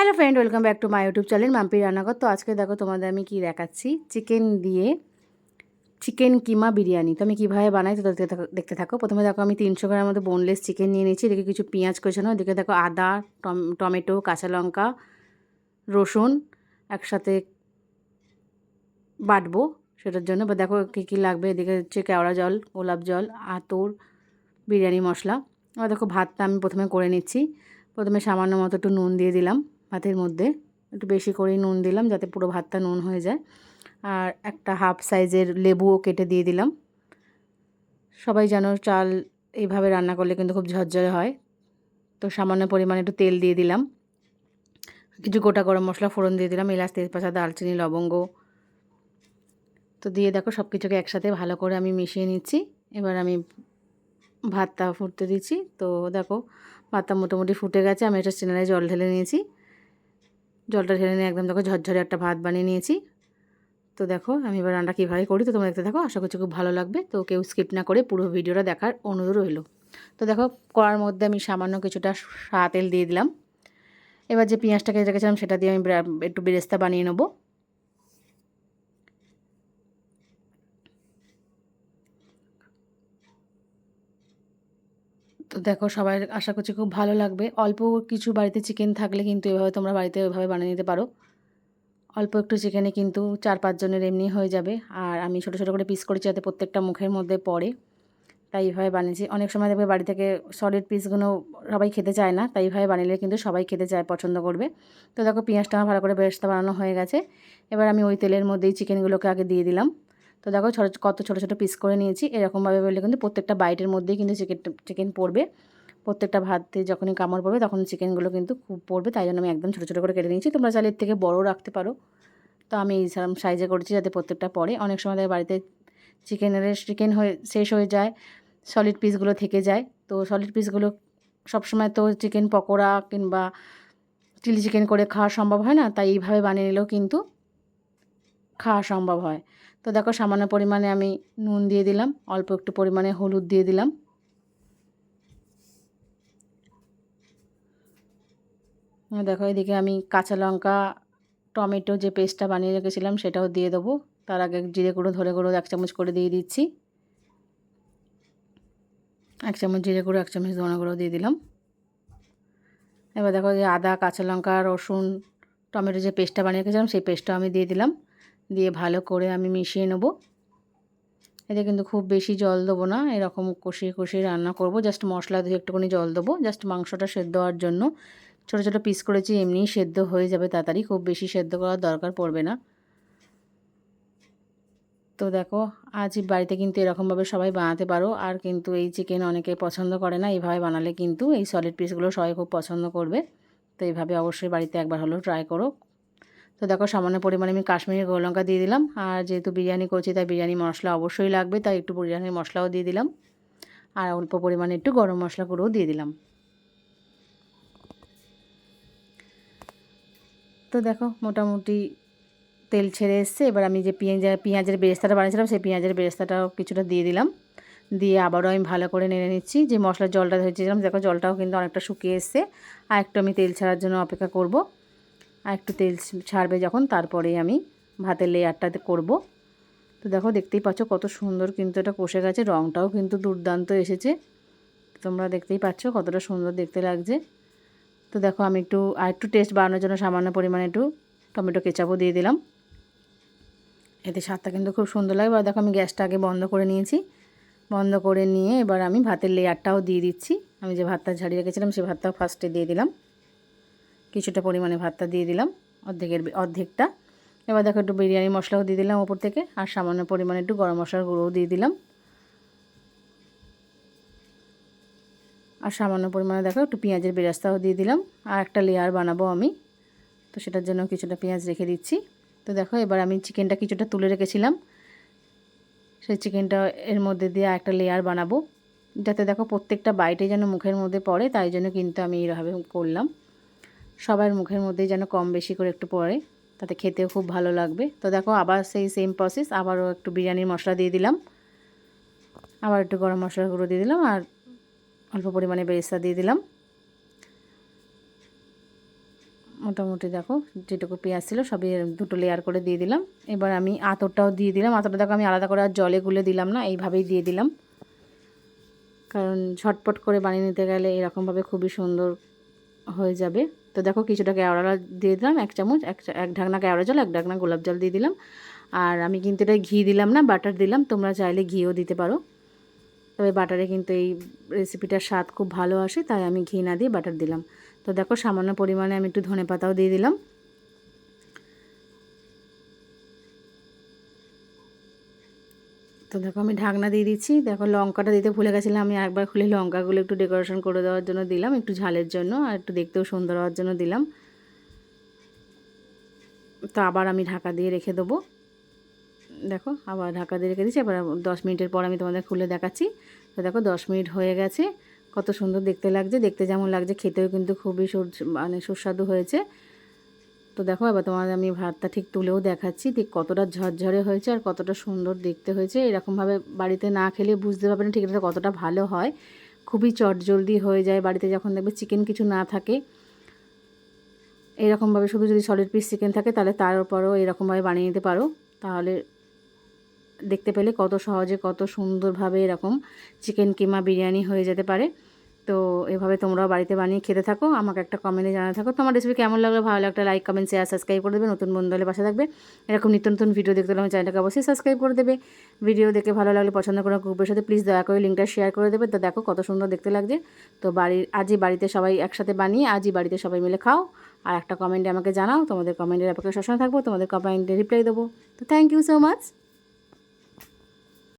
Hello friend welcome back to my YouTube channel Mampi Rannaghar তো আজকে দেখো তোমাদের আমি কি দেখাচ্ছি? চিকেন দিয়ে চিকেন কিমা বিরিয়ানি। তো আমি কীভাবে বানাই তো দেখতে থাকো প্রথমে দেখো আমি তিনশো গ্রামের মতো বোনলেস চিকেন নিয়ে নিয়েছি, এদিকে কিছু পেঁয়াজ কষানো, এদিকে দেখো আদা, টম- টমেটো, কাঁচা লঙ্কা, রসুন একসাথে বাটবো সেটার জন্য। বা দেখো কী কী লাগবে, এদিকে হচ্ছে কেওড়া জল, গোলাপ জল, আতর, বিরিয়ানি মশলা। আর দেখো ভাতটা আমি প্রথমে করে নিচ্ছি। প্রথমে সামান্য মতো একটু নুন দিয়ে দিলাম। ভাতের মধ্যে একটু বেশি করেই নুন দিলাম যাতে পুরো ভাতটা নুন হয়ে যায়। আর একটা হাফ সাইজের লেবুও কেটে দিয়ে দিলাম। সবাই জানো চাল এইভাবে রান্না করলে কিন্তু খুব ঝরঝরে হয়। তো সামান্য পরিমাণে একটু তেল দিয়ে দিলাম। কিছু গোটা গরম মশলা ফোড়ন দিয়ে দিলাম, এলাচ, তেজপাতা দালচিনি লবঙ্গ। তো দিয়ে দেখো সব কিছুকে একসাথে ভালো করে আমি মিশিয়ে নিচ্ছি। এবার আমি ভাতটা ফুটতে দিচ্ছি। তো দেখো ভাতটা মোটামুটি ফুটে গেছে, আমি এটা স্টেনারে জল ঢেলে নিয়েছি। জলটা ঢেলে নিয়ে একদম দেখো ঝরঝরে একটা ভাত বানিয়ে নিয়েছি। তো দেখো আমি এবার রান্না কীভাবে করি তো তোমরা দেখতে থাকো, আশা করছি খুব ভালো লাগবে। তো কেউ স্কিপ না করে পুরো ভিডিওটা দেখার অনুরোধ রইল। তো দেখো করার মধ্যে আমি সামান্য কিছুটা সাদা তেল দিয়ে দিলাম। এবার যে পেঁয়াজটাকে রেখেছিলাম সেটা দিয়ে আমি একটু বেরেস্তা বানিয়ে নেব। তো দেখো সবাই আশা করছি খুব ভালো লাগবে। অল্প কিছু বাড়িতে চিকেন থাকলে কিন্তু এভাবে তোমরা বাড়িতে ওইভাবে বানিয়ে নিতে পারো। অল্প একটু চিকেনে কিন্তু চার পাঁচজনের এমনি হয়ে যাবে। আর আমি ছোটো ছোটো করে পিস করেছি যাতে প্রত্যেকটা মুখের মধ্যে পড়ে। তাই এইভাবে বানিয়েছি। অনেক সময় দেখবে বাড়ি থেকে সলিড পিসগুলো সবাই খেতে চায় না। তাই এইভাবে বানালে কিন্তু সবাই খেতে চায়, পছন্দ করবে। তো দেখো পেঁয়াজটা আমার ভালো করে বেরেস্তা বানানো হয়ে গেছে। এবার আমি ওই তেলের মধ্যেই চিকেনগুলোকে আগে দিয়ে দিলাম। তো দেখো ছোটো কত ছোটো ছোটো পিস করে নিয়েছি। এরকমভাবে বললে কিন্তু প্রত্যেকটা বাইটের মধ্যেই কিন্তু চিকেন চিকেন পড়বে। প্রত্যেকটা ভাতে যখনই কামড় পড়বে তখন চিকেনগুলো কিন্তু খুব পড়বে। তাই জন্য আমি একদম ছোটো ছোটো করে কেটে নিয়েছি। তোমরা চাইলে এর থেকে বড়ও রাখতে পারো। তো আমি এই সাইজে করেছি যাতে প্রত্যেকটা পড়ে। অনেক সময় বাড়িতে চিকেনের চিকেন হয়ে, শেষ হয়ে যায় সলিড পিসগুলো থেকে যায়। তো সলিড পিসগুলো সবসময় তো চিকেন পকোড়া কিংবা চিলি চিকেন করে খাওয়া সম্ভব হয় না। তাই এইভাবে বানিয়ে নিলেও কিন্তু খাওয়া সম্ভব হয়। তো দেখো সামান্য পরিমাণে আমি নুন দিয়ে দিলাম, অল্প একটু পরিমাণে হলুদ দিয়ে দিলাম। দেখো এদিকে আমি কাঁচা লঙ্কা, টমেটো যে পেস্টটা বানিয়ে রেখেছিলাম সেটাও দিয়ে দেবো। তার আগে জিরে গুঁড়ো ধরে গুঁড়ো এক চামচ করে দিয়ে দিচ্ছি। এক চামচ জিরে গুঁড়ো, এক চামচ ধনে গুঁড়ো দিয়ে দিলাম। এবার দেখো যে আদা, কাঁচা লঙ্কা, রসুন, টমেটো যে পেস্টটা বানিয়ে রেখেছিলাম সেই পেস্টটা আমি দিয়ে দিলাম। দিয়ে ভালো করে আমি মিশিয়ে নেব। এতে কিন্তু খুব বেশি জল দেবো না, এরকম কষিয়ে কষিয়ে রান্না করব। জাস্ট মশলা দিয়ে একটুখানি জল দেবো, জাস্ট মাংসটা সেদ্ধ হওয়ার জন্য। ছোটো ছোটো পিস করেছি, এমনিই সেদ্ধ হয়ে যাবে তাড়াতাড়ি, খুব বেশি সেদ্ধ করার দরকার পড়বে না। তো দেখো, আজ বাড়িতে কিন্তু এরকমভাবে সবাই বানাতে পারো, আর কিন্তু এই চিকেন অনেকে পছন্দ করে না, এইভাবে বানালে কিন্তু এই সলিড পিসগুলো সবাই খুব পছন্দ করবে। তো এইভাবে অবশ্যই বাড়িতে একবার হলেও ট্রাই করো। তো দেখো সামান্য পরিমাণে আমি কাশ্মীরি লঙ্কা দিয়ে দিলাম। আর যেহেতু বিরিয়ানি করছি, তাই বিরিয়ানি মশলা অবশ্যই লাগবে, তাই একটু বিরিয়ানির মশলাও দিয়ে দিলাম। আর অল্প পরিমাণে একটু গরম মশলা গুঁড়োও দিয়ে দিলাম। তো দেখো মোটামুটি তেল ছেড়ে এসছে। এবার আমি যে পেঁয়াজ, পেঁয়াজের বেরেস্তাটা বানিয়েছিলাম, সেই পেঁয়াজের বেরেস্তাটাও কিছুটা দিয়ে দিলাম। দিয়ে আবারও আমি ভালো করে নেড়ে নিচ্ছি। যে মশলার জলটা ধরেছিলাম, দেখো জলটাও কিন্তু অনেকটা শুকিয়ে এসছে। আর একটু আমি তেল ছাড়ার জন্য অপেক্ষা করব। আর একটু তেল ছাড়বে যখন, তারপরেই আমি ভাতের লেয়ারটাতে করব। তো দেখো, দেখতেই পাচ্ছ কত সুন্দর কিন্তু এটা কষে গেছে রঙটাও কিন্তু দুর্দান্ত এসেছে। তোমরা দেখতেই পাচ্ছ কতটা সুন্দর দেখতে লাগছে। তো দেখো, আমি একটু, আর একটু টেস্ট বাড়ানোর জন্য সামান্য পরিমাণে একটু টমেটো কেচাপও দিয়ে দিলাম। এতে স্বাদটা কিন্তু খুব সুন্দর লাগে এবার দেখো, আমি গ্যাসটা আগে বন্ধ করে নিয়েছি। বন্ধ করে নিয়ে এবার আমি ভাতের লেয়ারটাও দিয়ে দিচ্ছি। আমি যে ভাতটা ঝাড়িয়ে রেখেছিলাম সেই ভাতটাও ফার্স্টে দিয়ে দিলাম। কিছুটা পরিমাণে ভাতটা দিয়ে দিলাম, অর্ধেকের অর্ধেকটা। এবার দেখো একটু বিরিয়ানি মশলাও দিয়ে দিলাম ওপর থেকে, আর সামান্য পরিমাণে একটু গরম মশলার গুঁড়োও দিয়ে দিলাম। আর সামান্য পরিমাণে দেখো একটু পেঁয়াজের বেরাস্তাও দিয়ে দিলাম, আর একটা লেয়ার বানাবো আমি, তো সেটার জন্য কিছুটা পেঁয়াজ রেখে দিচ্ছি। তো দেখো এবার আমি চিকেনটা কিছুটা তুলে রেখেছিলাম, সেই চিকেনটা এর মধ্যে দিয়ে একটা লেয়ার বানাবো, যাতে দেখো প্রত্যেকটা বাইটে যেন মুখের মধ্যে পড়ে, তাই জন্য কিন্তু আমি এইভাবে করলাম। সবার মুখের মধ্যেই যেন কম বেশি করে একটু পড়ে, তাতে খেতেও খুব ভালো লাগবে। তো দেখো, আবার সেই সেম প্রসেস আবারও একটু বিরিয়ানির মশলা দিয়ে দিলাম। আবার একটু গরম মশলার গুঁড়ো দিয়ে দিলাম আর অল্প পরিমাণে বেরেস্তা দিয়ে দিলাম। মোটামুটি দেখো, যেটুকু পেঁয়াজ ছিল সবই দুটো লেয়ার করে দিয়ে দিলাম। এবার আমি আতরটাও দিয়ে দিলাম। আতরটা দেখো, আমি আলাদা করে আর জলে গুলে দিলাম না, এইভাবেই দিয়ে দিলাম। কারণ ঝটপট করে বানিয়ে নিতে গেলে এরকমভাবে খুবই সুন্দর হয়ে যাবে। তো দেখো কিছুটা কেওড়া দিয়ে দিলাম, এক চামচ, এক এক ঢাকনা কেওড়া জল, এক ঢাকনা গোলাপ জল দিয়ে দিলাম। আর আমি কিন্তু এটা ঘি দিলাম না, বাটার দিলাম, তোমরা চাইলে ঘিও দিতে পারো। তবে বাটারে কিন্তু এই রেসিপিটার স্বাদ খুব ভালো আসে, তাই আমি ঘি না দিয়ে বাটার দিলাম। তো দেখো সামান্য পরিমাণে আমি একটু ধনে পাতাও দিয়ে দিলাম। তো দেখো আমি ঢাকনা দিয়ে দিচ্ছি। দেখো লঙ্কাটা দিতে ভুলে গেছিলাম, আমি একবার খুলে লঙ্কাগুলো একটু ডেকোরেশন করে দেওয়ার জন্য দিলাম, একটু ঝালের জন্য আর একটু দেখতেও সুন্দর হওয়ার জন্য দিলাম। তো আবার আমি ঢাকা দিয়ে রেখে দেবো। দেখো আবার ঢাকা দিয়ে রেখে দিচ্ছি, এবার দশ মিনিটের পর আমি তোমাদের খুলে দেখাচ্ছি। তো দেখো দশ মিনিট হয়ে গেছে, কত সুন্দর দেখতে লাগছে, দেখতে যেমন লাগছে, খেতেও কিন্তু খুবই সুর- মানে সুস্বাদু হয়েছে। তো দেখো, এবার তোমাদের আমি ভাতটা ঠিক তুলেও দেখাচ্ছি, ঠিক কতটা ঝরঝরে হয়েছে আর কতটা সুন্দর দেখতে হয়েছে। এরকমভাবে বাড়িতে না খেলে বুঝতে পারবে না ঠিক এটা কতটা ভালো হয়। খুবই চটজলদি হয়ে যায় বাড়িতে যখন দেখবে চিকেন কিছু না থাকে। এরকমভাবে শুধু যদি সলিড পিস চিকেন থাকে তাহলে তার উপরও এরকমভাবে বানিয়ে নিতে পারো। তাহলে দেখতে পেলে কত সহজে কত সুন্দরভাবে এরকম চিকেন কিমা বিরিয়ানি হয়ে যেতে পারে। তো এভাবে তোমরাও বাড়িতে বানিয়ে খেতে থাকো। আমাকে একটা কমেন্টে জানা থাকো। তোমার রেসিপি কেমন লাগল? ভালো একটা লাইক কমেন্ট শেয়ার সাবস্ক্রাইব করে দেবে। নতুন বন্ধু হলে পাশে থাকবে। এরকম নিত্য নতুন ভিডিও দেখতে হলে চ্যানেলটাকে অবশ্যই সাবস্ক্রাইব করে দেবে। ভিডিও দেখে ভালো লাগলে, পছন্দ করে গ্রুপের সাথে প্লিজ দয়া করে লিঙ্কটা শেয়ার করে দেবে। তো দেখো কত সুন্দর দেখতে লাগছে। তো বাড়ির আজই বাড়িতে সবাই একসাথে বানিয়ে আজই বাড়িতে সবাই মিলে খাও। আর একটা কমেন্টে আমাকে জানাও। তোমাদের কমেন্টের অপেক্ষা সবসময় থাকব। তোমাদের কমেন্টে রিপ্লাই দেবো। তো থ্যাংক ইউ সো মাচ